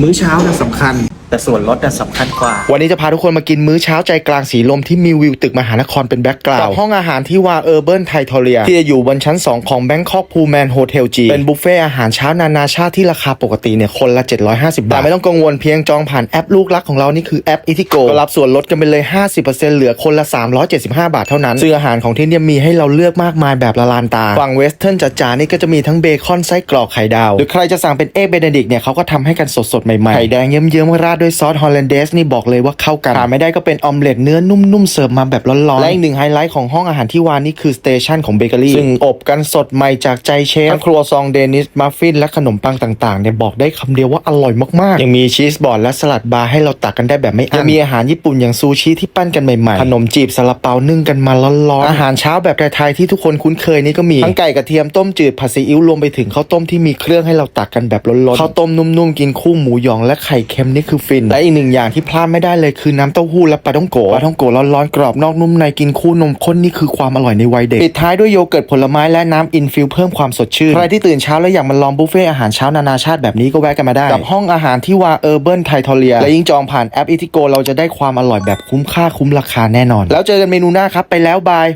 มื้อเช้าน่ะสำคัญ แต่ส่วนลดน่ะสำคัญกว่า วันนี้จะพาทุกคนมากินมื้อเช้าใจกลางสีลมที่มีวิวตึกมหานครเป็นแบ็กกราวด์กับห้องอาหารที่ว่าเออร์เบิร์นไททอเรียที่จะอยู่บนชั้น 2 ของ Bangkok p o o m a n Hotel G เป็นบุฟเฟ่อาหารเช้านานาชาติที่ราคาปกติเนี่ยคนละ 750 บาท แต่ไม่ต้องกังวลเพียงจองผ่านแอปลูกรักของเรานี่คือแอป i t i g o ก็รับส่วนลดกันไปเลย 50%เหลือคนละ 375 บาทเท่านั้นซึ่งอาหารของที่นี่มีให้เราเลือกมากมายแบบละลานตาฝั่งเวสเทิร์นจ๋าๆนี่ก็จะมีทั้งเบคอนไส้กรอกไข่ดาวหรือใครจะสั่งเป็นเอเบเนดิกเนี่ยเขาก็ทำให้กันสดๆใหม่ๆไข่แดงเยิ้มๆราดด้วยซอสฮอลแลนเดสนี่บอกเลยว่าเข้ากันขาดไม่ได้ก็เป็นออมเล็ตเนื้อนุ่มๆเสิร์ฟมาแบบร้อนๆ และอีกหนึ่งไฮไลท์ของห้องอาหารที่วานนี่คือสเตชันของเบเกอรี่ซึ่งอบกันสดใหม่จากใจเชฟทั้งครัวซองเดนิสมัฟฟินและขนมปังต่างๆเนี่ยบอกได้คำเดียวว่าอร่อยมากๆ ยังมีชีสบอร์ดและสลัดบาร์ให้เราตักกันได้แบบไม่อั้นยังมีอาหารญี่ปุ่นอย่างซูชิที่ปั้นกันใหม่ๆ ขนมจีบซาลาเปานึ่งกันมาร้อนๆอาหารเช้าแบบไทยๆที่ทุกคนคุ้นเคยนี่ก็มีทั้งไก่กระเทียมต้มจืดผัดซีอิ๊วรวมไปถึงข้าวต้มที่มีเครื่องให้เราตักกันแบบล้นๆข้าวต้มนุ่มๆกินคู่หมูหยองและไข่เค็มนี่คือฟิน และอีกหนึ่งอย่างที่พลาดไม่ได้เลยคือน้ำเต้าหู้และปลาท่องโกะปลาท่องโกะร้อนๆกรอบนอกนุ่มในกินคู่นมข้นนี่คือความอร่อยในวัยเด็กปิดท้ายด้วยโยเกิร์ตผลไม้และน้ำอินฟิวเพิ่มความสดชื่นใครที่ตื่นเช้าแล้วอยากมาลองบุฟเฟ่อาหารเช้านานาชาติแบบนี้ก็แวะกันมาได้กับห้องอาหารที่ว่าเออร์เบิร์นไททอเรียและยิ่งจองผ่านแอปอิทิโกเราจะได้ความอร่อยแบบคุ้มค่าคุ้มราคาแน่นอน แล้วเจอกันเมนูหน้าครับไปแล้วบาย